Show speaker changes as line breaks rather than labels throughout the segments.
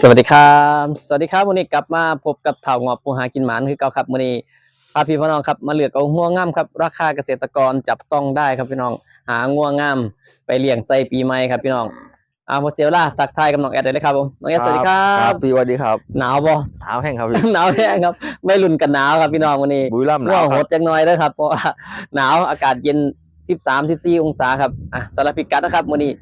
สวัสดีครับ สวัสดีครับวันนี้กลับมาพบกับเถ่างอบผู้หากินหมานคือเก่าครับวันนี้พาพี่พี่น้องครับมาเลือกเอาง่วงง่ามครับราคาเกษตรกรจับต้องได้ครับพี่น้องหาง่วงง่ามไปเลี้ยงใส่ปีใหม่ครับพี่น้องอาโมเสียเวลาตักทายกับน้องแอดเลยนะครับผมน้องแอดสวัสดีครั
ครับบพี่สวัสดีครับ
หนาวบ่
เท้าแห้งครับพี่
หนาวแห้งครับ ไม่รุนกันหนาวครับพี่น้องวันนี้
บุรีรัมย์ห
ง่
นาวว
ง
ค
ห
รั
ด
บ
จังน้อยเด้อครับเพราะว่าหนาวอากาศเย็น 13 14 องศาครับอะสารบพิกัดนะครับวันนี้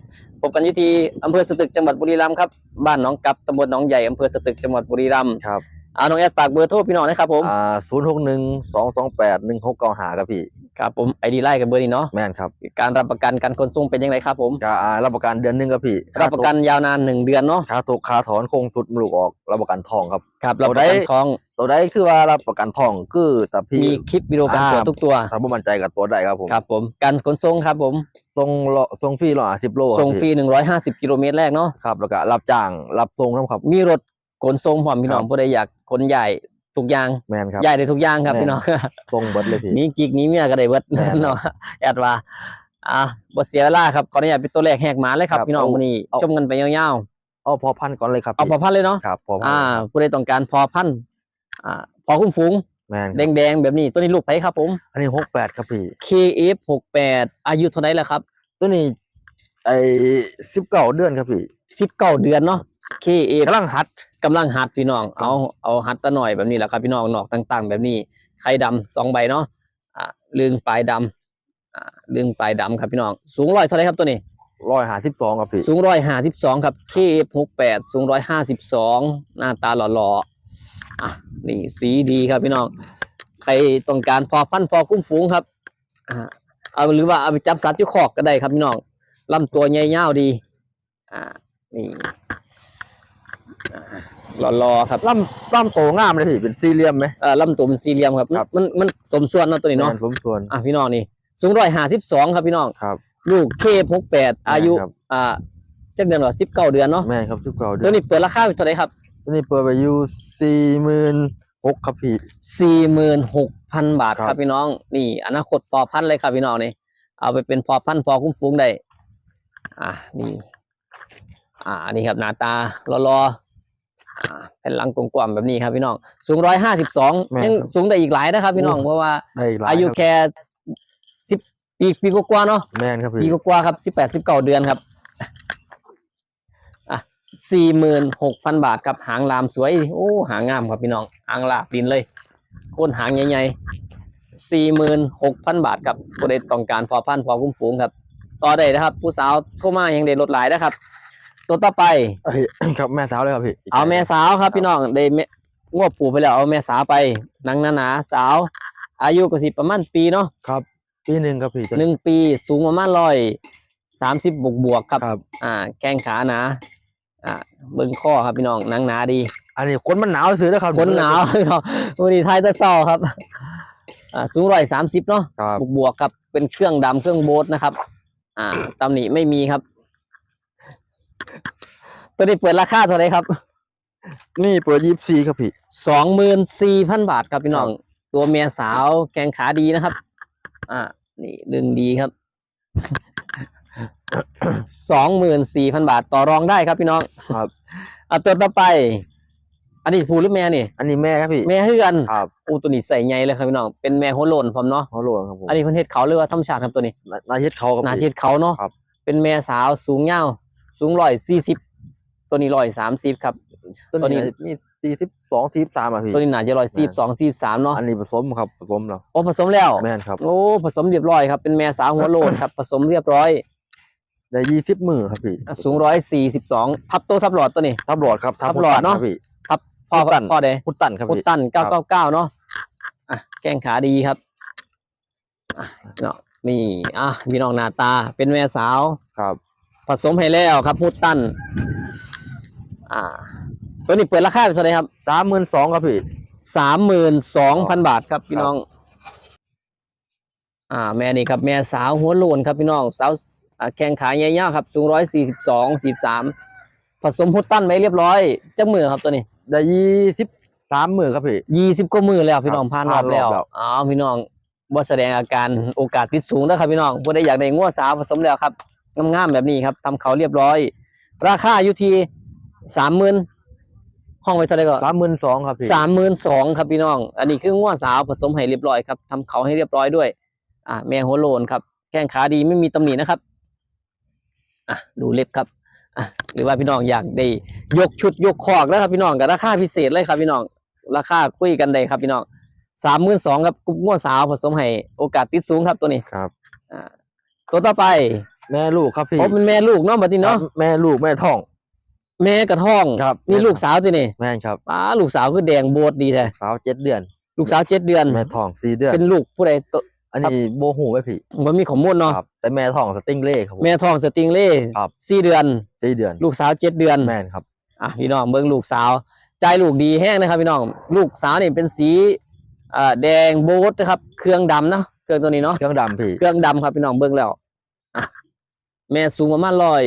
พบกันอยู่ที่อำเภอสตึกจังหวัดบุรีรัมย์ครับบ้านหนองกับตำบลหนองใหญ่อำเภอสตึกจังหวัดบุรีรัมย์
ครับ
เอาน้องแอดฝากเบอร์โทรพี่น้องนะครับผม
อ่าศูนย์หกหนึ่งสองสองแปดหนึ่งหกเก้าหาครับพี่
ครับผมไอดีไล่กับเบอร์นี้เนาะ
แม่นครับ
การรับประกันการขนส่งเป็นยังไงครับผม
ก็อ่ารับประกันเดือนหนึงครับพี่
รับประกันยาวนานหนึ่งเดือนเนาะ
ค่าตกค่าถอนโคงสุดมลูกออกรับประกันทองครับ
ครับรับประกัน
เราได้
ของ
ตัวใดคือว่ารับประกันทองคือแต่พี่
มีคลิปวิดีโอการตรวจ
อ่า
ทุกตัว
ถ้าบ่มั่นใจกับตัวได้ครับผม
ครับผมการขนส่งครับผม
ส่งรอส่งฟรีร้อยสิบโล
ส่งฟรี
ครับพี่
150กิโลเมตรแรกเนาะ
ครับแล้วก็รับจ้างรับส่งครับ
มีรถขนส่งพร้อมพี่น้อง
ครับ
ผู้ใดอยากขนใหญ่ ทุกอย่าง
แม่นครับ
ใหญ่ได้ทุกอย่างครับ
แม่
พี่น้อง
ส่งเบิดเลยพี่
หนี้กิกหนี้เมียก็ได้เบิด
แน่นอน
เนาะแอดว่าอะบ่เสียเวลาครับขออนุญาตเป็นตัวแรกแหกหมาเลยครับ
ครับ
พี่น้อง
เอา
วันนี้
เอา
ชมกันไปยาว
เอาพอพันก่อนเลยครับ
ๆเอาพอ
พี่
พันธุ์เลยเนาะ
ครับพอพัน
อ่าผู้ใดต้องการพอพันธุ์อ่าพอคุ้มฝูง
แม่นครับ
แดงๆแบบนี้ตัวนี้ลูกไผครับผม
อันนี้หกแปดครับพี่
KF68 อายุเท่าไหร่แล้วครับ
ตัวนี้ ไอ้สิบเก้าเดือนครับพี่
19เดือนเนาะ KF
กำลังหัด
กำลังหัดพี่น้อง เอาเอาหัดตะหน่อยแบบนี้แหละครับพี่น้องนอกต่าง ๆ แบบนี้ไข่ดำสองใบเนาะอ่าลึงปลายดำอ่าลึงปลายดำครับพี่น้องสูงร้อยเท่าไหรครับตัวนี้
ร้อยหาสิบสองครับพี่
สูงร้อยห้าสิบสองครับ KF หกแปดสูงร้อยห้าสิบสองหน้าตาหล่อๆอะนี่สีดีครับพี่น้อง ใครต้องการพอพันธุ์พอคุ้มฝูงครับอ่าเอาหรือว่าเอาไปจับสัตว์ที่คอกก็ได้ครับพี่น้อง ลำตัวใหญ่ยาวดี อ่า นี่อ่าหล่อๆครับ
ล่ำล่ำโตงามเลยพี่เป็นสี่เหลี่ยมไหม
เอ่อลำตัวเป็นสี่เหลี่ยมครับ
ครับ
มันมันสมส่วนเนาะตัวนี้เนาะ
แม่ผมส่วน
อะพี่น้องนี่ สูงร้อยห้าสิบสองครับพี่น้อง
ครับ
ลูกเคหกแปดอายุ
ครับ
อ่าจักเดือนว่าสิบเก้าเดือนเนาะ
แม่นครับสิบเก้าเดื
ตัว
อน
นี้เปิดราคาอยู่เท่าไหร่ครับ
ตัวนี้เปิดไปอยู่สี่หมื่นหกครับพี่
สี่หมื่นหกพันบาท
ครับ
ครับพี่น้อง นี่ อนาคตพอพันธุ์เลยครับพี่น้องนี่ เอาไปเป็นพอพันธุ์พอคุ้มฟุ้งได้ อะนี่อ่านี่ครับหน้าตารอๆอ่าเป็นหลังกลมๆแบบนี้ครับพี่น้อง สูงร้อยห้าสิบสองยังสูงได้อีกหลายนะครับ พี่น้องเพราะว่า
ได้อีกหลาย
อายุ
ครับ
แค่สิบปีปีกว่าๆเนาะ
แม่นครับ
ปี
พี่
กว่าๆครับสิบแปดสิบเก้าเดือนครับอะสี่หมื่นหกพันบาทครับหางลามสวยโอ้หางงามครับพี่น้องหางลาบดินเลยโคนหางใหญ่ๆสี่หมื่นหกพันบาทครับผู้ใดต้องการพอพันธุ์พอคุ้มฝูงครับ ต่อได้นะครับ ผู้สาวโทรมายังได้ลดหลายนะครับ ตัวต่อไป
เอ้ยครับแม่สาวเลยครับพี่
เอาแม่สาวครับพี่น้องได้แม่งวบผูไปแล้วเอาแม่สาวไปหนังหนาๆสาว อายุก็สิประมาณปีเนาะ
ครับปีหนึ่งครับพี่
หนึ่งปีสูงประมาณร้อยสามสิบบวกบวกๆครับ
ครับ
อ่า แข้งขาหนา อ่า เบิ่งข้อครับพี่น้องหนังหนาดี
อันนี้คนมันหนาวซื้อนะครับ
คนหนาวพี่น้องวันนี้ไทยตะเศร้าครับ อ่า สูงร้อยสามสิบเนาะ
ครับ
บวกบวกๆครับเป็นเครื่องดำเครื่องโบทนะครับ อ่าตำหนิไม่มีครับ ตัวนี้เปิดราคาเท่าไหร่ครับ
นี่เปิดยี่สิบสี่ครับพี่
สองหมื่นสี่พันบาทครับพี่น้อง ตัวเมียสาวแกงขาดีนะครับ อ่า นี่เรื่องดีครับ สองหมื่นสี่พันบาทต่อรองได้ครับพี่น้อง
ครับ
อะตัวต่อไป อันนี้ผูหรือแม่นี่
อันนี้แม่ครับพี่
แม่คือกัน
ครับ
อูตัวนี้ใส่ใหญ่เลยครับพี่น้อง เป็นแม่หัวโลนพร้อมเนาะ
เขาโหลดครับผม
อันนี้เพิ่นเฮ็ดเขาหรือว่าธรรมชาติครับตัวนี้
นานาเฮ็ดเขาครับ
หนา
พี่
เฮ็ดเขาเนาะ
ครับ
เป็นแม่สาวสูงยาว สูงร้อยสี่สิบ ตัวนี้ร้อยสามสิบครับ
ตัว
ตัวนี้
นี้มีสี่สิบสองสี่สิบสามอะพี่
ตัวนี้น่าจะร้อยสี่สองสี่สามเนาะ
อันนี้ผสมครับผสมแล้ว
โอ้ผสมแล้ว
แม่นครับ
โอ้ผสมเรียบร้อยครับ เป็นแม่สาวหัวโลนครับ ผสมเรียบร้อย
ได้ยี่สิบมือครับพี่
อะสูงร้อยสี่สิบสองทับโตทับหลอดตัวนี้
ทับหลอดครับ
ทับหลอดเนอะ
ครับ พี่
ทับพ่อ
พุตตัน
พ่อเด
พุตตันครับ
พุต
พี่
ตัน
ครั
เก้า
บ
เก้าเก้าเนาะอะแข้งขาดีครับอะเนาะนี่อะพี่น้องหน้าตาเป็นแม่สาว
ครับ
ผสมให้แล้วครับพุตตัน อ่า ตัวนี้เปิดราคาเท่าไหร่ครับ
สามหมื่นสองครับพี่
สามหมื่นสองพันบาทครับพี่น้อง อ่า แม่นี่ครับแม่สาวหัวโลนครับพี่น้องสาวอ่าแข้งขาใหญ่ๆครับสูงร้อยสี่สิบสองสี่สามผสมพุตตันไว้เรียบร้อยจักมือครับตัวนี้
ได้ยี่สิบสามมือครับพี่
ยี่สิบกว่ามือแล้วพี่น้อง
ครับ
ผ่านรอบแล้ว
ผ่านรอบแล้ว
อ๋อพี่น้องบ่แสดงอาการโอกาสติดสูงนะครับพี่น้องผู้ใดอยากได้งัวสาวผสมแล้วครับงามๆแบบนี้ครับทำเขาเรียบร้อย ราคาอยู่ที่สามหมื่นห้องไว้เท่าไหร่ก็
สามหมื่นสองครับพี่
สามหมื่นสองครับพี่น้อง อันนี้คือง้วสาวผสมให้เรียบร้อยครับทำเขาให้เรียบร้อยด้วย อ่าแม่หัวโลนครับ แข้งขาดีไม่มีตำหนินะครับ อะดูเล็บครับอะ หรือว่าพี่น้องอยากได้ยกชุดยกคอกแล้วครับพี่น้องกับราคาพิเศษเลยครับพี่น้องราคาคุยกันได้ครับพี่น้องสามหมื่นสองครับกุ๊กง้วสาวผสมให้โอกาสติดสูงครับตัวนี้
ครับ
อ่าตัวต่อไป
แม่ลูกครับพี่
ผมเป็นแม่ลูกเนาะบัดนี้เนาะ
ครับแม่ลูกแม่ท้อง
แม่กระท้อง
ครับ
นี่ลูกสาวตัวนี้
แม่นครับ
ป้าลูกสาวคือแดงโบดดีแท้
สาวเจ็ดเดือน
ลูกสาวเจ็ดเดือน
แม่ท้องสี่เดือน
เป็นลูกผู้ใดตัว
อันนี้โบหูไหมพี่
มันมีข้อมูลเนาะ
ครับแต่แม่ท้องสติงเล่ครับผม
แม่ทองสติงเล่
ครับ
สี่เดือน
สี่เดือน
ลูกสาวเจ็ดเดือน
แม่นครับ
อะพี่น้องเบิ่งลูกสาว ใจลูกดีแห้งนะครับ พี่น้องลูกสาวนี่เป็นสีอ่าแดงโบดนะครับ เครื่องดำเนาะเครื่องตัวนี้เนาะ
เครื่องดำพี่
เครื่องดำครับพี่น้องเบิ่งแล้วอะแม่สูงประมาณร้อย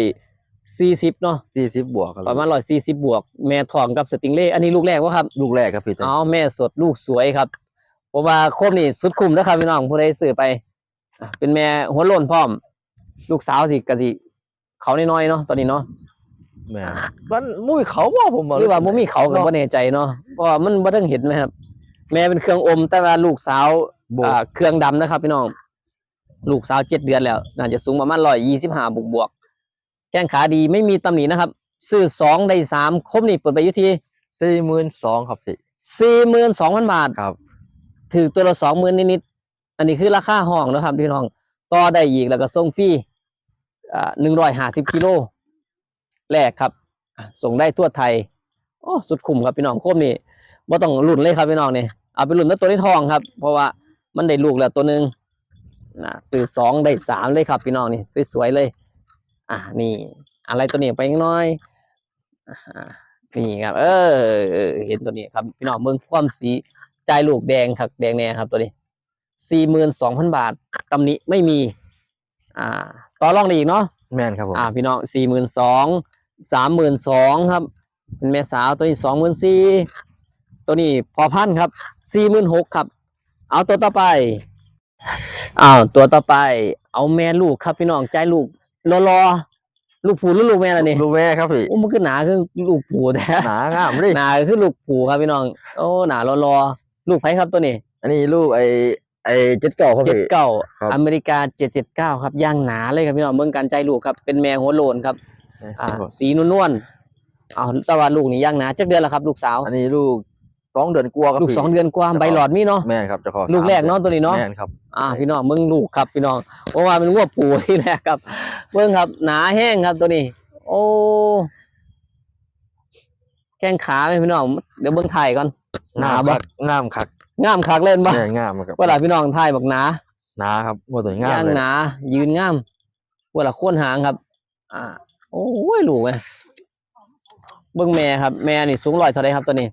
สี่สิบเนาะ
สี่สิบบวกครับ
ประมาณร้อยสี่สิบบวก แม่ทองกับสติงเล่อันนี้ลูกแรกวะครับ
ลูกแรกครับพี่
เอาแม่สดลูกสวยครับ เพราะว่าโคมนี่สุดคุ้มนะครับพี่น้องผู้ใดซื้อไปอะเป็นแม่หัวโล้นพร้อม ลูกสาวสิกะสิเขาน้อยๆเนาะตอนนี้เนาะ
แม่มันมุ้ยเขาว่าผม
หรือว่าบ่มีเขาก็บ่แน่ใจเนาะเพราะว่ามันบ่ทังเห็นนะครับ แม่เป็นเครื่องอมแต่ว่าลูกสาว
โบ
อ่าเครื่องดำนะครับ พี่น้องลูกสาวเจ็ดเดือนแล้วน่าจะสูงประมาณ125บวกบวกๆแข้งขาดีไม่มีตำหนินะครับ ซื้อสองได้สามครบนี่เปิดไปอยู่ที่
สี่หมื่นสองครับพี่
42,000บาท
ครับ
ถือตัวละ20,000นิดๆอันนี้คือราคาห้องนะครับพี่น้องต่อได้อีกแล้วก็ส่งฟรีอ่า150กิโลแรกครับส่งได้ทั่วไทยโอ้สุดคุ้มครับพี่น้องโคมนี่บ่ต้องหลุ้นเลยครับพี่น้องนี่เอาไปหลุ้นแล้วตัวที่ทองครับ เพราะว่ามันได้ลูกแล้วตัวหนึ่งนะซื้อสองได้สามเลยครับพี่น้องนี่สวยๆเลย อะนี่ อะไรตัวนี้ไปน้อยอนี่ครับ เออ เห็นตัวนี้ครับ พี่น้องเมืองความสี จายลูกแดงครับแดงแน่ครับตัวนี้สี่หมื่นสองพันบาทตำหนิไม่มี อ่า ต่อรองได้อีกเนาะ
แม่นครับผม
อ่าพี่น้องสี่หมื่นสองสามหมื่นสองครับ เป็นแม่สาวตัวนี้สองหมื่นสี่ตัวนี้พอพันธุ์ครับสี่หมื่นหกครับ เอาตัวต่อไปอ้าวตัวต่อไป เอาแม่ลูกครับพี่น้องใจลูกรอรอๆลูกผูหรือลูกแม่ล่ะนี่
ลูกแม่ครับพี่
โอ้มันคือหนาคือลูกผูแท้
หนางามเลย
หนาคือลูกผูครับพี่น้อง โอ้หนารอรอๆ ลูกไผครับตัวนี้
อันนี้ลูกไอไอเจ็ดเก่าครับ
เจ็ด
พี่
เก้า
ครับ
อเมริกาเจ็ดเจ็ดเก้าครับย่างหนาเลยครับพี่น้องเบิ่งการใจลูกครับเป็นแม่หัวโลนครับอ่า
ครับผม
สีนวลนวลๆเอาแตะวันลูกนี่ย่างหนาจักเดือนแล้วครับ ลูกสาว
อันนี้ลูกสองเดือนกลัวาครับ
ลูก
พี่
สองเดือนกว่า
จะขอ
ใบหลอดมีเนาะ
แม่นครับจะขอ
ลูกแรก
สม
เนาะตัวนี้เนาะ
แม่นครับ
อ่าพี่น้องเบิ่งลูกครับพี่น้องเพราะว่าเป็นวัวปู่ที่แรกครับเบิ่งครับ หนาแห้งครับตัวนี้ โอ้แข้งขาไหมพี่น้องเดี๋ยวเบิ่งถ่ายก่อน หนาบัก
งามคัก
งามคักเล่นบ่
แม่นงามครับ
เวลาพี่น้องถ่ายบักหนา
หนาครับงัวตัวนี้งาม
ย่าง
เลย
หนายืนงามเวลาโค่นหางครับ อ่า โอ้ยลูกไงเบิ่งแม่ครับ แม่นี่สูงร้อยเท่าไรครับตัวนี้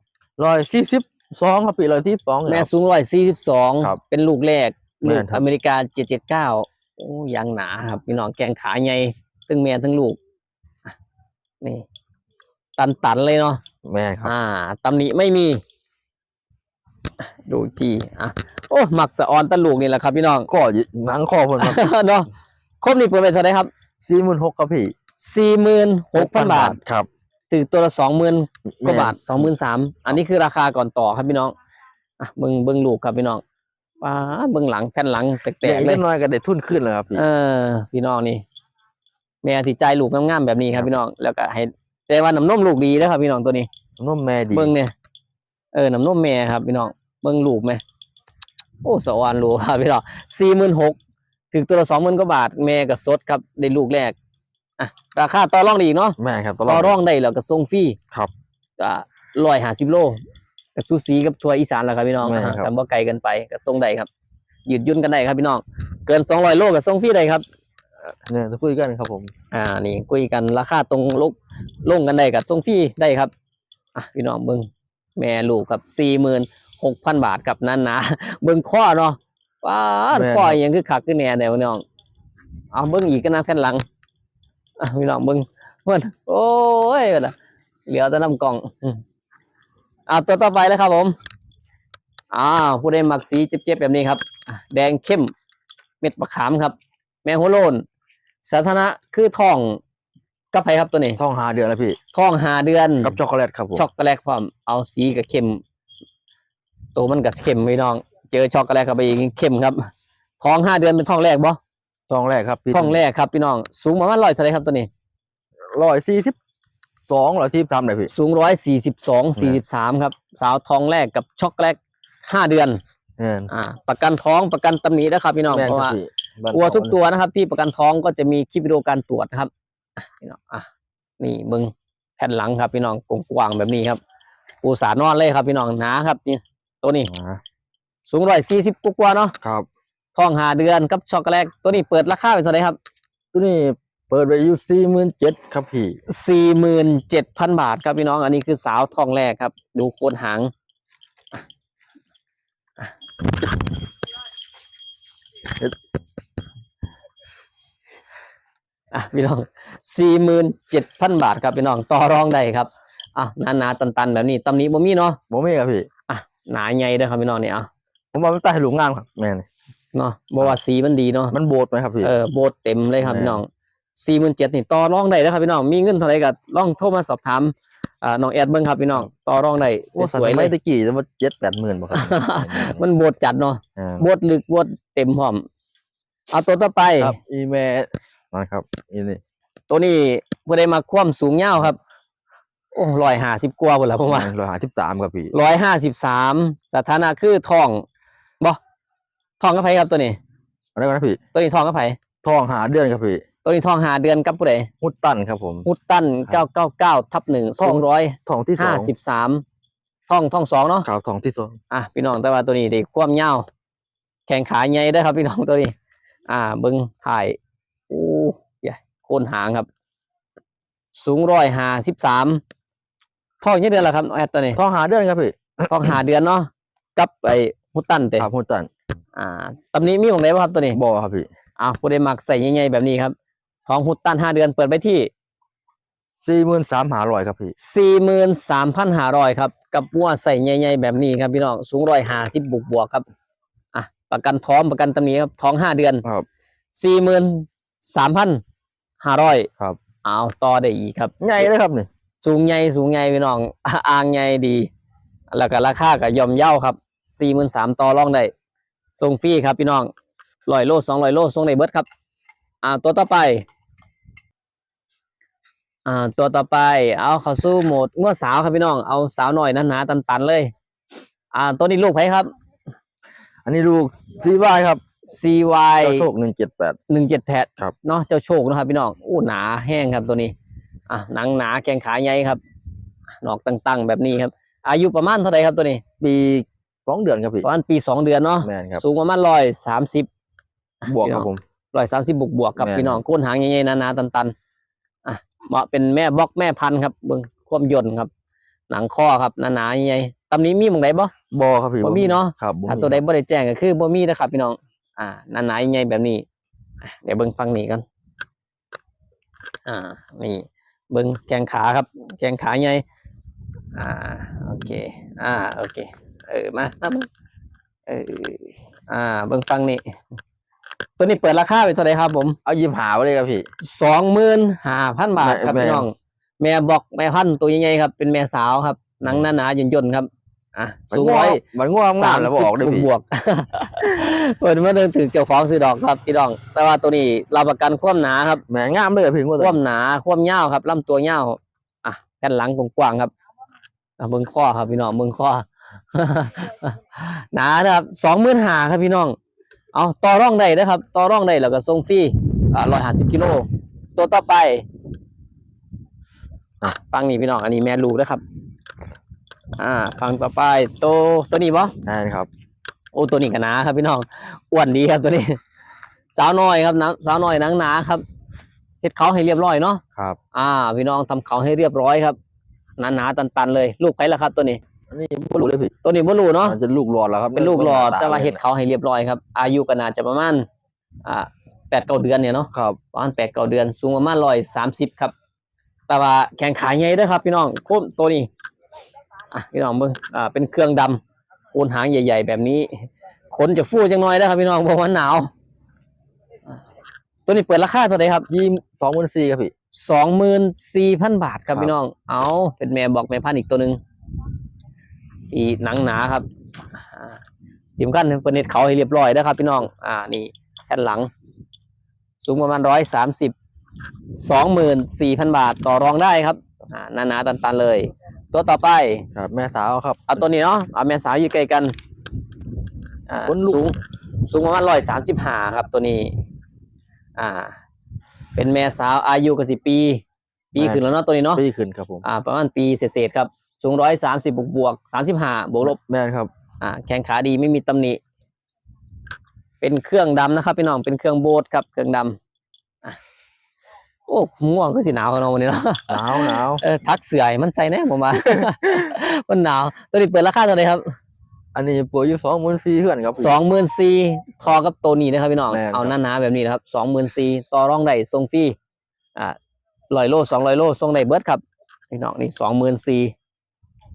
ร้อยสี่สิบสองครับพี่ร้อยที่สอง
แม่สูงร้อยสี่สิบสอง
ครับ
เป็นลูกแรก
แม่
ลู
น
ก
ครับ
อเมริกาเจ็ดเจ็ดเก้าโอ้ยางหนาครับพี่น้องแกงขาใหญ่ทั้งแม่ทั้งลูกอะนี่ ตันตันๆเลยเนาะ
แม่นครับ
อ่าตำหนิไม่มีอะ ดูอีกทีอะโอ้หมักสะออนตะลูกนี่แหละครับพี่น้อง
ข้ออยู่หนังข้อเพิ่นครับ
เนาะครบนี่เปิดไปเท่าไหรครับ
สี่หมื่นหกครับพี่
สี่หมื่นหกพันบาท
ครับ
ถือตัวละสองหมื่นกว่าบาท
แม่
สองหมื่นสามอันนี้คือราคาก่อนต่อครับพี่น้องอะเบิ้งเบิ้งลูกครับพี่น้องว้าเบิ้งหลังแผ่นหลังแต
แม่
กๆเลย
น้อยก็ได้ทุนขึ้นแล้วครับพี่
เออพี่น้องนี่แม่ที่ใจลูกงามๆแบบนี้ครับพี่น้องแล้วก็ให้แต่ว่าน้ำนมลูกดีนะครับพี่น้องตัวนี้
นุ่มแม่ดี
เบิ้งเนี่ยเออน้ำนมแม่ครับพี่น้อง เบิ้งลูกไหมโอ้สวรรค์ลูกครับพี่น้องสี่หมื่นหกถึงตัวละสองหมื่นกว่าบาทแม่กับสดครับได้ลูกแรกอะราคาต่อรองได้อีกเนาะ
แม่ครับตล
ต่
อ
อ
ด
รองได้แล้วก็ส่งฟรี
ครับ
ก็ร้อยห้าสิบโลกับซูซีกับทัวร์อีสานแล้วครับพี่น้อง
แม่นครับ
อ่าแต่บ่ไกลเกันไปก็ส่งได้ครับยืดหยุ่นกันได้ครับพี่น้องเกินสองร้อยโลก็ส่งฟรีได้ครับ
เนี่ยจะคุยกันครับผม
อ่านี่คุยกันราคาตรงลกลงกันได้กับส่งฟรีได้ครับอะพี่น้องเบิ้งแม่ลูกกับสี่หมื่น หกพันบาทกับนั่นนะเบิ้งข้อเนาะว้าด
แม่น
ข้อ
ครับ
อยังคือขักคือแหน่เดี๋ยวพี่น้องเอาเบิ้งอีกกันนะแผ่นหลังอะพี่น้องเบิ้งเพิ่นโอ้ยเพิ่นน่ะเหลือแต่น้ำกล่องอืมอ่าตัวต่อไปแล้วครับผมอ่าผู้ใดมักสีเจ็บๆแบบนี้ครับอะแดงเข้มเม็ดมะขามครับ แมงหัวโลนสาธารณะคือทองกับไผครับตัวนี้
ท้องหาเดือนแล้วพี่
ท้องหาเดือน
กับช็อกโกแลตครับผม
ช็อกโกแลตความเอาสีกับเข้ม ตัวมันกับเข้มพี่น้อง เจอช็อกโกแลตเข้าไปอีกเข้มครับท้องห้าเดือนเป็นท้องแรกบ่
ท้องแรกครับพี่
ท้องแรกครับพี่น้อง สูงประมาณร้อยเท่าไหรครับตัวนี้
ร้อยสี่สิบสองร้อยสี่สิบสามเลยพี่
สูงร้อยสี่สิบสองสี่สิบสามครับ สาวท้องแรกกับช็อกโกแลตห้าเดือน
แม่น
อ่า ประกันท้องประกันตำหนินะครับพี่น้อง
แม่น
เพราะ
ครับ
ว่า
พี่บ้าน
วัวทุก
เขา
ตัวนะครับที่ประกันท้องก็จะมีคลิปวิดีโอการตรวจนะครับอะพี่น้องอะนี่มึงแผ่นหลังครับพี่น้องกว้างๆแบบนี้ครับปูสานอนเลยครับพี่น้องหนาครับนี่ ตัวนี้
อ่า
สูงร้อยสี่สิบกว่าๆเนาะ
ครับ
ท้องหาเดือนกับช็อกโกแลตตัวนี้เปิดราคาเป็นเท่าไหร่ครับ
ตัวนี้เปิดไว้อยู่สี่หมื่นเจ็ดครับพี่
สี่หมื่นเจ็ดพันบาทครับพี่น้อง อันนี้คือสาวทองแรกครับ ดูโคนหาง อะอะพี่น้องสี่หมื่นเจ็ดพันบาทครับพี่น้อง ต่อรองได้ครับ อะหนาๆตัน ๆ แบบนี้ตำนี้บ่มีเนาะ
บ่มีครับพี่
อะ หนาใหญ่เด้อครับพี่น้องเนี่ยอะ
ผมว่ามันใต้หลุมงามครับแม่น
เนาะบ่ว่าสีมันดีเนาะ
มันโบดไหมครับพี่
เออโบสเต็มเลยครับ
แม่
พี่น้องสี่หมื่นเจ็ดนี่ต่อรองได้นะครับพี่น้องมีเงินเท่าไหร่ก็ลองโทรมาสอบถามอ่าน้องแอดเบิ้งครับพี่น้องต่อรองได้
โอ้
สวยๆเล
ไม่
ย
ตะกี้จะว่าเจ็ดแปดหมื่นบ่ครับ
มันโบสจัดเนาะ
อ่า
โบสลึกโบสเต็มพร้อมเอาตัวต่อไป
ครับอีเมลนะครับอีนี่
ตัวนี้ผู้ใดมาคว่ำสูงเงาวครับ โอ้ร้อยห้าสิบกว่าหมดแล้วผมว่า
ร้อยห้าสิบสามครับพี่
ร้อยห้าสิบสามสถานะคือทองบ่ทองกับไผครับตัวนี้
อะไรกันนะพี่
ตัวนี้ทองกับไผ
ท้องหาเดือนครับพี่
ตัวนี้ทองหาเดือนกับผู้ใด
มุดตันครับผม
ฮุตตันเก้าเก้าเก้าทับหนึ่ง
ทอง
สูงร้อย
ท้องที่ส
ห้า
อง
สิบสามท่องท่องสองเนาะ
ขาวท้องที่สอง
อะพี่น้องแต่ว่าตัวนี้เด็กความยาวแข่งขาใหญ่ได้อครับพี่น้องตัวนี้ อ่าเบิ้งถ่ายอู้ใหญ่โคนหางครับ สูงร้อยห้าสิบสาม ท่องยี่เดือนละครับน้องแอดตัวนี้
ท้องหาเดือนครับพี่
ท่องหาเดือนเนาะกับไอ้ฮุตตันเตะ
ครับมุดตัน
อ่าตำนี้มีของไหนบ้างครับตัวนี้
บอครับพี่
อ่าผู้ใดมักใส่ใหญ่ๆแบบนี้ครับท้องฮุตตันห้าเดือนเปิดไปที่
สี่หมื่นสามหาร้อยครับพี่
สี่หมื่นสามพันห้าร้อยครับ กับวัวใส่ใหญ่ๆแบบนี้ครับพี่น้องสูงร้อยห้าสิบบวกบวกๆครับอะประกันท้องประกันตำหนี้ครับท้องห้าเดือน
ครับ
สี่หมื่นสามพันห้าร้อย
ครับ
เอาต่อได้อีกครับ
ใหญ่เลยครับนี่
สูงใหญ่สูงใหญ่พี่น้องอ่างใหญ่ดี แล้วก็ราคาก็ย่อมเย่าครับสี่หมื่นสามต่อรองได้ส่งฟรีครับพี่น้องร้อยโลสองร้อยโลส่งในเบิร์ดครับ อ่าตัวต่อไป อ่าตัวต่อไป เอาเข้าสู่โหมดงวดสาวครับพี่น้องเอาสาวหน่อยหนาๆตันๆเลย อ่าตัวนี้ลูกไผครับ
อันนี้ลูกซีวายครับ
CY
เจ้าโชคหนึ่งเจ็ดแปด
หนึ่งเจ็ดแปด
ครับ
เนาะเจ้าโชคนะครับพี่น้องอู้หนาแห้งครับตัวนี้ อะหนังหนาแข้งขาใหญ่ครับหนอกตั้งๆ แบบนี้ครับ อายุประมาณเท่าไหร่ครับตัวนี้
ปีสองเดือนครับพี่
ประมาณปีสองเดือนเนาะ
แมนครับ
สูงประมาณร้อยสามสิบบ
วกครับผม
ร้อยสามสิบบวกบวกๆกับ
แม่น
พี่น้องโก้นหางใหญ่ๆหนาๆตันๆอะเหมาะเป็นแม่บล็อกแม่พันธุ์ครับเบิ่งความยนต์ครับ หนังข้อครับหนาๆใหญ่ๆตำนี้มีหมองไหนบ่
บอครับพี่
บ่มีเนาะ
ครับบ่
ถ้า
มี
ตัวใดบ่ได้แจ้งก็คือบ่มีนะครับ พี่น้อง อ่าหนาๆใหญ่ๆแบบนี้อะเดี๋ยวเบิ่งฟังนี้กันอ่านี่ เบิ่งแข้งขาครับ แข้งขาใหญ่อ่าโอเคอ่าโอเคเออมามามาเอออ่าเบิ่งฟังนี่ตัวนี้เปิดราคาไปเท่าไหร่ครับผม
เอายิมหาไว้เลยครับพี่
สองหมื่นห้าพันบาทครับ
แม่
พี่น้อง แม่บอกแม่พันธุ์ตัวใหญ่ๆครับ เป็นแม่สาวครับหนังหนาๆย่นๆครับ อะ
มัน
สูง
ง่ว
ร้อย
มันง่วงมากแล้วบออกได้
สิ
พี่
บวกๆเปิดมาเดินถึงเจ้าของซื้อดอกครับพี่น้อง แต่ว่าตัวนี้รับประกันความหนาครับ
แหมงามเลยอะพี่ง่วง
ความหนาความยาวครับลำตัวยาวอะแผ่นหลังกว้างๆครับอะเบิ่งข้อครับพี่น้องเบิ่งข้อหนานะครับสองหมื่นหาครับพี่น้อง เอาต่อร่องได้นะครับต่อร่องได้แล้วก็ส่งฟรีอ่าร้อยห้าสิบกิโลตัวต่อไปอะฟังนี่พี่น้องอันนี้แม่ลูกนะครับ อ่าฟังต่อไปตัวตัวนี้ปะ
ใช่ครับ
โอ้ตัวนี้ก็หนาครับ พี่น้องอ้วนดีครับตัวนี้ สาวน้อยครับนะสาวน้อยหนังหนาครับเฮ็ดเขาให้เรียบร้อยเนาะ
ครับ
อ่า พี่น้องทำเขาให้เรียบร้อยครับหนาหนาๆตันๆเลย ลูกไผละครับตัวนี้
อันนี้บ่รู้เลยพี่
ตัวนี้บ่รู้เนาะ
มันจะลูกหลอดแล้วครับ
เป็นลูกหลอดแต่ว่าเฮ็ดเขาให้เรียบร้อยครับ อายุก็น่าจะประมาณอ่าแปดเก้าเดือนเนี่ยเนาะ
ครับ
ประมาณแปดเก้าเดือน สูงประมาณร้อยสามสิบครับ แต่ว่าแข่งขาใหญ่เด้วยครับ พี่น้องโคมตัวนี้ อะพี่น้องเบิ่งอ่าเป็นเครื่องดำโคนหางใหญ่ ๆ แบบนี้ขนจะฟูจังน้อยนะครับพี่น้องเพราะว่าหนาวอะตัวนี้เปิดราคาเท่าไหร่ครับ
ยี่สองพันสี่ครับพี่
สองหมื่นสี่พันบาทครับ
ครับ
พี่น้อง เอาเป็นแม่บอกแม่พันธุ์อีกตัวหนึ่งที่หนังหนาครับอ่าทีมกันเป็นเน็ตเขาให้เรียบร้อยนะครับ พี่น้อง อ่านี่แผ่นหลัง สูงประมาณร้อยสามสิบสองหมื่นสี่พันบาทต่อรองได้ครับ อ่าหนาๆตันๆเลย ตัวต่อไป
ครับ แม่สาวครับ
เอาตัวนี้เนาะเอาแม่สาวอยู่ใกล้กันอ่า
คนลุก
สูงสูงประมาณร้อยสามสิบห้าครับ ตัวนี้ อ่า เป็นแม่สาวอายุกสิปี ปีขึ้นแล้วเนาะตัวนี้เนาะ
ปีขึ้นครับผม
อ่า ประมาณปีเศษๆครับ สูงร้อยสามสิบบวกบวกสามสิบห้าบวกลบ
แม่นครับ
อ่า แข้งขาดีไม่มีตำหนิเป็นเครื่องดำนะครับพี่น้องเป็นเครื่องโบสครับเครื่องดำอะ โอ้ง่วงก็สิหนาวกันเนาะวันนี้เนาะ
หนาวหนาว
เออทักเสื่อยมันใส่แน่ผมว่า มันหนาวตัวนี้เปิดราคาเท่าไหร่ครับ
อันนี้ปัวอยู่สองหมื่นสี่เพื่อนครับ
สองหมื่นสี่ทอกับตัวนี้นะครับพี่น้อง
แม่นครับ
เอาหน้าหนาๆแบบนี้นะครับสองหมื่นสี่ต่อรองได้ทรงฟรีอ่าลอยโลสองลอยโลทรงได้เบิร์ดครับพี่น้องนี่สองหมื่นสี่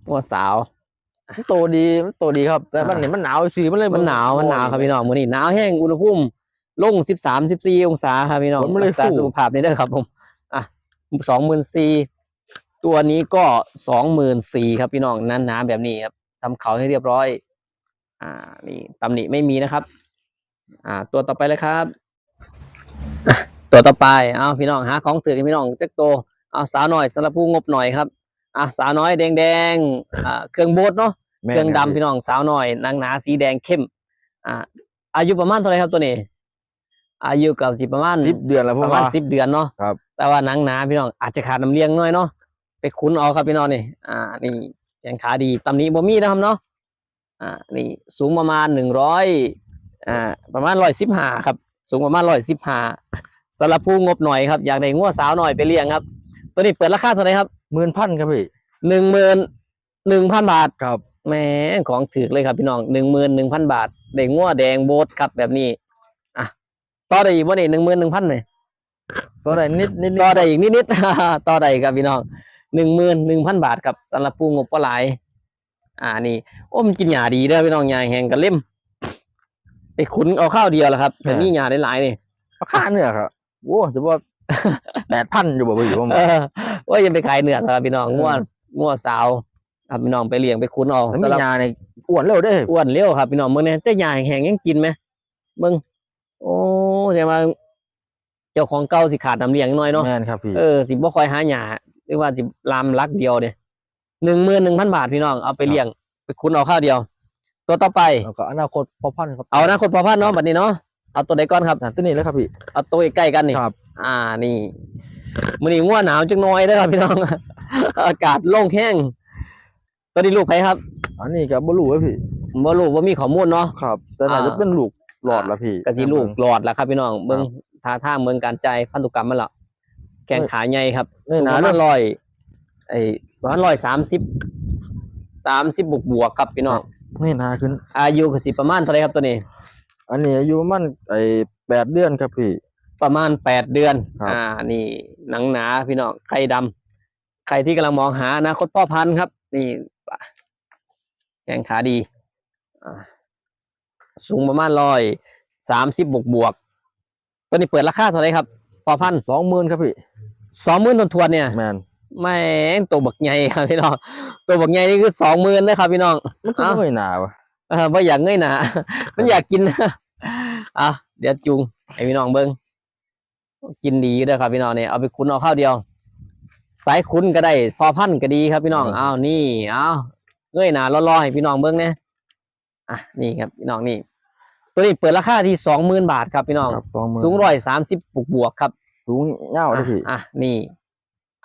ตัวสาว
มันโตดีมันโตดีครับแต่มัน
อ่า
เนี่ยมันหนาวสีมันเลย
มันหนาวมันหนาวครับพี่น้องมื้อนี้หนาวแห้งอุณหภูมิ ลงสิบสามสิบสี่องศาครับพี่น้อง
มันไม่ได้
รักษา
สู้
สุขภาพนี่เด้อครับ ผม อะสองหมื่นสี่ตัวนี้ก็สองหมื่นสี่ครับพี่น้องนั้นหนาแบบนี้ครับทำเขาให้เรียบร้อย อ่า นี่ตำหนิไม่มีนะครับ อ่า ตัวต่อไปเลยครับอะตัวต่อไปเอาพี่น้องหาของถือกันพี่น้องเจ๊กโตเอาสาวหน่อยสำหรับผู้งบหน่อยครับอะสาวน้อยแดงแดงๆอ่าเครื่องโบดเนาะ
แม่
เครื่อง
ค
ดำ
บ
พี่น้องสาวหน่อยนางหนาสีแดงเข้ม อ่า อายุประมาณเท่าไหรครับตัวนี้ อายุกับสิประมาณ
สิบเดือนแล้ว
ป
ผม
ระมา
ว่า
ณสิบเดือนเนาะ
ครับ
แต่ว่าหนังหนาพี่น้องอาจจะขาดน้ำเลี้ยงหน่อยเนาะไปคุ้นเอาครับพี่น้องนี่ อ่า นี่แขนขาดีตำหนี้บ่มีนะครับเนาะอ่า นี่สูงประมาณหนึ่งร้อยอ่าประมาณร้อยสิบห้าครับ สูงประมาณร้อยสิบห้าสำหรับผู้งบหน่อยครับอยากได้งัวสาวหน่อยไปเลี้ยงครับ ตัวนี้เปิดราคาเท่าไหร่ครับ
หมื่นพันครับพี่
หนึ่งหมื่นหนึ่งพันบาท
ครับ
แหม่ของถือเลยครับพี่น้องหนึ่งหมื่นหนึ่งพันบาทได้งัวแดงโบสครับแบบนี้อะ ต่อได้อีกว่านี่หนึ่งหมื่นหนึ่งพันเลย
ตัวไหนนิดนิดนิด
ต่อได้อีกนิดๆต่อได้อีกครับพี่น้องหนึ่งหมื่นหนึ่งพันบาทครับสำหรับผู้งบก็หลายอ่านี่โอ้มันกินหญ้าดีเด้อพี่น้องหญ้าแห้งกันเล่มไปขุนเอาข้าวเดียวแหละครับแต่มีหญ้าได้หลายนี่
ราคาเนื้อครับโอ้จะว่าแปดพันอยู่บ่พี่ผม
เออว่ายังไปขายเนื้อครับพี่น้องงัวงัวสาวครับพี่น้องไปเลี้ยงไปขุนเอา
แล้วมี
สำหรับ
ยาในอ้วนเร็วได้
อ้วนเร็วครับพี่น้องเมืองเนี่ยแต่ยาแห้งๆยังกินไหมเมือง โอ้แต่ว่า เจ้าของเก่าสิขาดน้ำเลี้ยงหน่อยเนาะ
แม่นครับพี่
เออสิบ่คอยหาหยาหรือว่าสิลามลักเดียวเนี่ยหนึ่งหมื่นหนึ่งพันบาทพี่น้องเอาไปเลี้ยงไปคุณเอาข้าวเดียว ตัวต่อไป
แล้วก็อนาคตพอพันครับ
เอานะคนพอพันเนาะบัดนี้เนาะเอาตัวใดก่อนครับ
อะตัวนี้เลยครับพี่
เอาตัวใกล้ๆกันนี่
ครับ
อ่านี่มื้อนี้ง่วหนาวจังน้อยเด้อครับพี่น้อง อากาศโล่งแห้งตัวนี้ลูกใครครับ
อันนี้ก็บ่รู้ว่าพี่
บ่รู้ว่ามีข้อมูลเนาะ
ครับ แต่น่าจะ
อ่า
เป็นลูก หลอดละพี่
กะสิลูกหลอดแล้วครับพี่น้องเบิ่ง
ครับ
ท่าทางเมืองการใจายพันธุกรรมมันละแข่งขาใหญ่ครับ
เอ้ย
สูง
หนา
ประ
เน
มา
อะ
ณร้อยไอ้ประมาณร้อยสามสิบสามสิบบวกบวกๆครับพี่น้อง
ไม่นาขึ้น
อายุก็สิประมาณเท่าไหรครับตัวนี้
อันนี้อายุมันไอ้แปดเดือนครับพี่
ประมาณแปดเดือน
ครับ
อ่า นี่หนังหนาพี่น้องไข่ดำใครที่กำลังมองหาอนาคตพ่อพันธุ์ครับ นี่แข่งขาดี อ่า สูงประมาณร้อยสามสิบบวกบวกๆตัวนี้เปิดราคาเท่าไหรครับพ่อพันธุ์
สองหมื่นครับพี่
สองหมื่นทวนๆเนี่ย
แมน
แม่งตัวบักใหญ่ครับพี่น้องตัวบักใหญ่นี่คือสองหมื่นนะครับพี่น้อง
มันก็
เอ้า
ไม่หนาวะ
เออว่าอยากเงยหนามันอยากกินอะเดี๋ยวจูงไอพี่น้องเบิ้งกินดีอยู่เด้อครับพี่น้องเนี่ยเอาไปคุ้นเอาข้าวเดียว สายคุ้นก็ได้ พอพันก็ดีครับพี่น้องอ้าวนี่อ้าวเงยหนาล่อๆให้พี่น้องเบิ้งเนี่ย อะนี่ครับพี่น้องนี่ ตัวนี้เปิดราคาที่สองหมื่นบาทครับพี่น้อง
ครับสองหมื่น
สูงร้อยสามสิบบวกบวกๆครับ
สูงเงาเลยพี่
อะนี่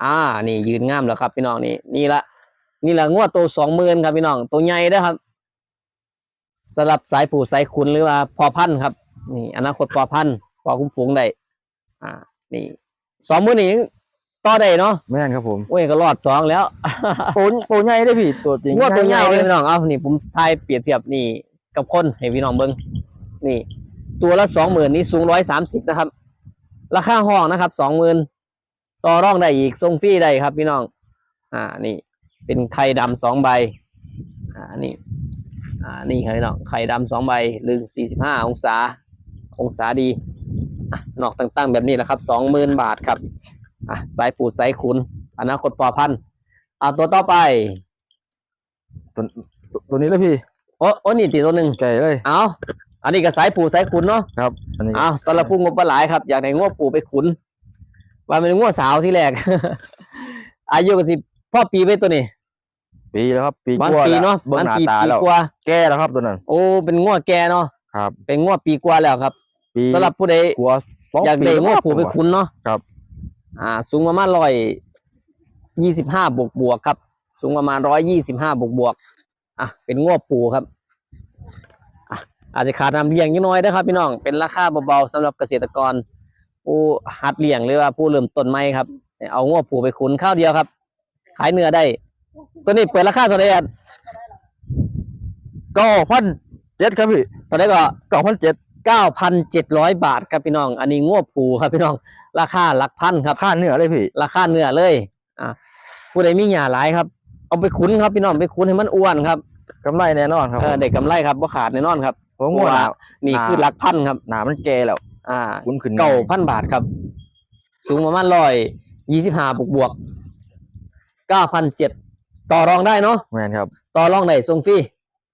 อ่า นี่ยืนงามแล้วครับ พี่น้องนี่นี่ละนี่ละงวดตัวสองหมื่นครับพี่น้อง ตัวใหญ่เด้อครับสำหรับสายผู้สายคุณหรือว่าพอพันธุ์ครับ นี่ อนาคตพอพันธุ์พอคุ้มฝูงได้อ่า นี่สองหมื่นนี่ ต่อได้เนาะ
แม่นครับผม
โอ้ยก็รอดสองแล้ว
โตโตใหญ่ได้พี่ตัวจริง
งวดตัวใหญ่
ๆ
เลยพี่น้องเอานี่ผมทายเปรียบเทียบนี่กับคนให้พี่น้องเบิ้งนี่ ตัวละสองหมื่นนี่สูงร้อยสามสิบนะครับ ราคาห้องนะครับสองหมื่นต่อร่องได้อีกทรงฟรีได้ครับ พี่น้อง อ่านี่ เป็นไข่ดำสองใบ อ่านี่ อ่านี่ครับพี่น้องไข่ดำสองใบลึงสี่สิบห้าองศา องศาดีอะนอกตั้งๆ แบบนี้แหละครับสองหมื่นบาทครับ อะสายปูดสายขุนอนาคตปอพันธุ์อะตัวต่อไป
ตัวตัวตัวนี้เลยพี่
โอ้โอ้นี่ตีตัวหนึ่ง
แก่เลย
เอาอันนี้ก็สายปูดสายขุนเนาะ
ครับอันนี้
เอาสำหรับผู้งบปลาหลายครับ อยากได้ง้วปูไปขุนว่าเป็นง้วสาวที่แรก อายุก็สิพ่อปีไปตัวนี้
ปีแล้วครับ ปี
มัน
กว่า
ปี
แล้ว
เนาะ
เบิ่ง
มัน
หน้า
ปี
ตา
ปี
แล้ว
กว่า
แก่แล้วครับตัวนั้น
โอ้เป็นง้วแกเนาะ
ครับ
เป็นง้วปีกว่าแล้วครับ
ปี
สำหรับผู้ใด
กว่าสอง
อยาก
ปี
ได้ง้วปูไป
แล้ว
ขุนเนาะ
ครับ
อ่าสูงประมาณร้อยยี่สิบห้าบวกบวกๆครับ สูงประมาณร้อยยี่สิบห้าบวกบวกๆอะเป็นง้วปูครับอะอาจจะขาดน้ำเลี้ยงนิดหน้อยนะครับ พี่น้องเป็นราคาเบาๆสำหรับเกษตรกร ผู้หัดเลี้ยงหรือว่าผู้เริ่มต้นใหม่ครับ เอาง้วปูไปขุนข้าวเดียวครับ ขายเนื้อได้ ตัวนี้เปิดราคาเท่าไหร่อะ
เก้าพันเจ็ดครับพี่
ตอนนี้ก็
เก้าพันเจ็ด
เก้าพันเจ็ดร้อยบาทครับพี่น้อง อันนี้ง้วปูครับพี่น้อง ราคาหลักพันครับ
ค่าเนื้อเลยพี่
ราคาเนื้อเลย อะผู้ใดมีหยาหลายครับ เอาไปขุนครับพี่น้องไปขุนให้มันอ้วนครับ
กำไรแน่นอนครับ
เออได้กำไรครับบ่ขาดแน่นอนครับ
ผมว่าหนา
นี่
อ่า
คือหลักพันครับ
หนามันแก่แล้ว
อ่า
คุ้นขึ้น
เก้าพันบาทครับ สูงประมาณร้อยยี่สิบห้าบวกบวกเก้าพันเจ็ดต่อรองได้เนาะ
แมนครับ
ต่อรองได้ส่งฟรี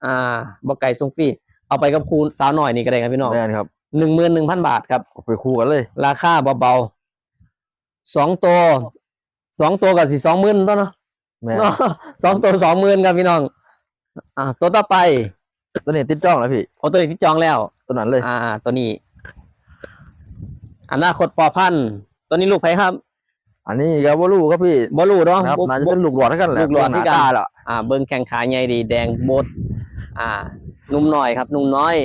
อ่าบอกไก่ส่งฟรี เอาไปกับครูสาวหน่อยนี่ก็ได้ครับพี่น้อง
แมนครับ
หนึ่งหมื่นหนึ่งพันบาทครับ
เอาไปคู่กันเลย
ราคาเบาๆสองตัวสองตัวกับสี่สองหมื่นตัวเนาะ
แมน
เนาะสองตัวสองหมื่นครับพี่น้อง อ่า ตัวต่อไป
ตัวนี้ติดจ้องแล้วพี่
เอาตัวนี้ที่จองแล้ว
ตัวนั้นเลย
อ่า ตัวนี้อนาคตปอพันธุ์ตัวนี้ลูกไผ่ครับ
อันนี้ก็บ่รู้ครับพี่
บอลูเนาะ
ครับ
บ่
น่าจะ
บ่
เป็นลูกหลอดให้กันแหละ
ลูกหลอดที่กัน
น้าตาแล้ว
อ่า เบิ้งแข่งขาใหญ่ดีแดงโบดอ่า นุ่มหน่อยครับนุ่มน้อย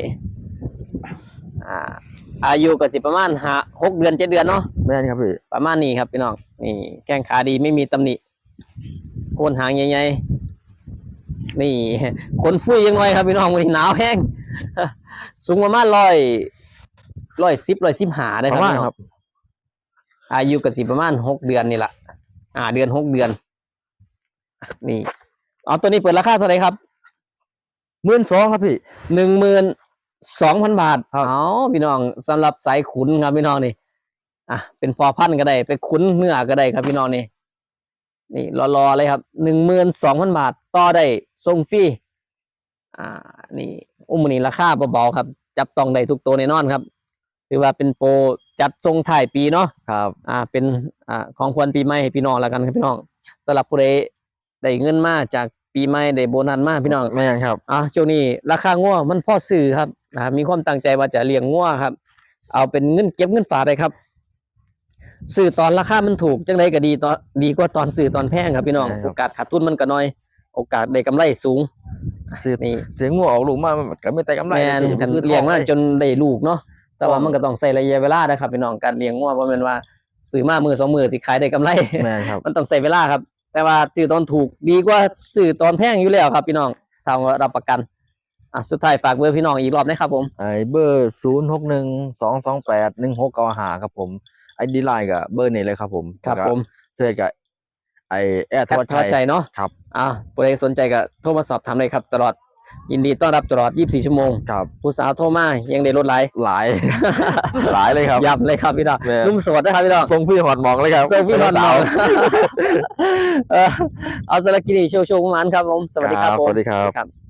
อ่า อายุก็สิประมาณห้าหกเดือนเจ็ดเดือนเนาะ
แม่นครับพี่
ประมาณนี้ครับพี่น้องนี่แข้งขาดีไม่มีตำหนิโคนหางใหญ่ๆนี่คนฟุ้ยยังไงครับพี่น้องวันนี้หนาวแห้งสูงประมาณร้อยร้อยสิบร้อยสิบหาได้
ป
ครับ
ระมาณ
พี่น้อง
ครับ
อายุก็สิประมาณหกเดือนนี่แหละอ่า เดือนหกเดือน นี่เอาตัวนี้เปิดราคาเท่าไหร่ครับ
หมื่นสองครับพี่
หนึ่งหมื่นสองพันบาท
ครับ
เอาพี่น้องสำหรับสายขุนครับพี่น้องนี่อะเป็นพอพันธุ์ก็ได้ ไปขุนเนื้อก็ได้ครับพี่น้องนี่นี่รอๆเลยครับหนึ่งหมื่นสองพันบาทต่อได้ส่งฟรีอ่า นี่ อุ้มอนี่ราคาเบาๆครับ จับต้องได้ทุกตัวแน่นอนครับถือว่าเป็นโปรจัดทรงถ่ายปีเนาะ
ครับ
อ่า เป็นอ่าของควรปีใหม่ให้พี่น้องแล้วกันครับพี่น้องสำหรับผู้ใดได้เงินมาจาก ปีใหม่ได้โบนัสมาพี่น้อง
แม่นครับ
อะช่วงนี้ราคาง่วมันพอซื้อครับนะครับมีความตั้งใจว่าจะเลี้ยงง่วครับ เอาเป็นเงินเก็บเงินฝากเลยครับซื้อตอนราคามันถูกจังไดก็ดีตอนดีกว่าตอนซื้อตอนแพงครับพี่น้อง
ใช่ครับ
โอกาสขาดทุนมันก็น้อย โอกาสได้กำไรสูง
ซื้อ
นี่
เสียงงัวออกลูกมามันก็ไม่แต่กำไร
แมน
พี่
กัน
คือ
เลี้ยงมา
ทอ
จนได้ลูกเนาะแต่ว่า
ทอง
มันก็ต้องใส่ระยะเวลานะครับพี่น้องการเลี้ยงง่วเพราะมันว่าซื้อมามือสองมือสิขายได้กำไร
แม่นครับ
มันต้องใส่เวลาครับ แต่ว่าซื้อตอนถูกดีกว่าซื้อตอนแพงอยู่แล้วครับ พี่น้องทางรับประกันอะสุดท้ายฝากเบอร์พี่น้องอีกรอบนะครับผม
ไอ้เบอร์ศูนย์หกหนึ่งสองสองแปดหนึ่งหกเก้าห้าครับผมไอ้ดีไลน์กับเบอร์นี้เลยครับผม
ครับ
แล้วก็
ผม
เสื้อกับไอ้แอร์ท
แอด
วัด
ทอดใจ
ชัย
เนาะ
ครับ
อ่าผู้ใดสนใจก็โทรมาสอบถามเลยครับ ตลอด ยินดีต้อนรับตลอด 24 ชั่วโมง
ครับ
ผู้สาวโทรมายังได้ลดไหลาย
หลาย หลายเลยครับ
ย้ำเลยครับพี่น้อง
แม่
นุ่มโสดนะครับพี่น้อง
ทรงพี่หอดหมองเลยครับ
ส่งพี่นอน
สา
เมา
ว
เออเอาสารบกินีโชว์โชว์ประมาณครับผม สวัสดีครับผม
สวัสดีครับ
ครับ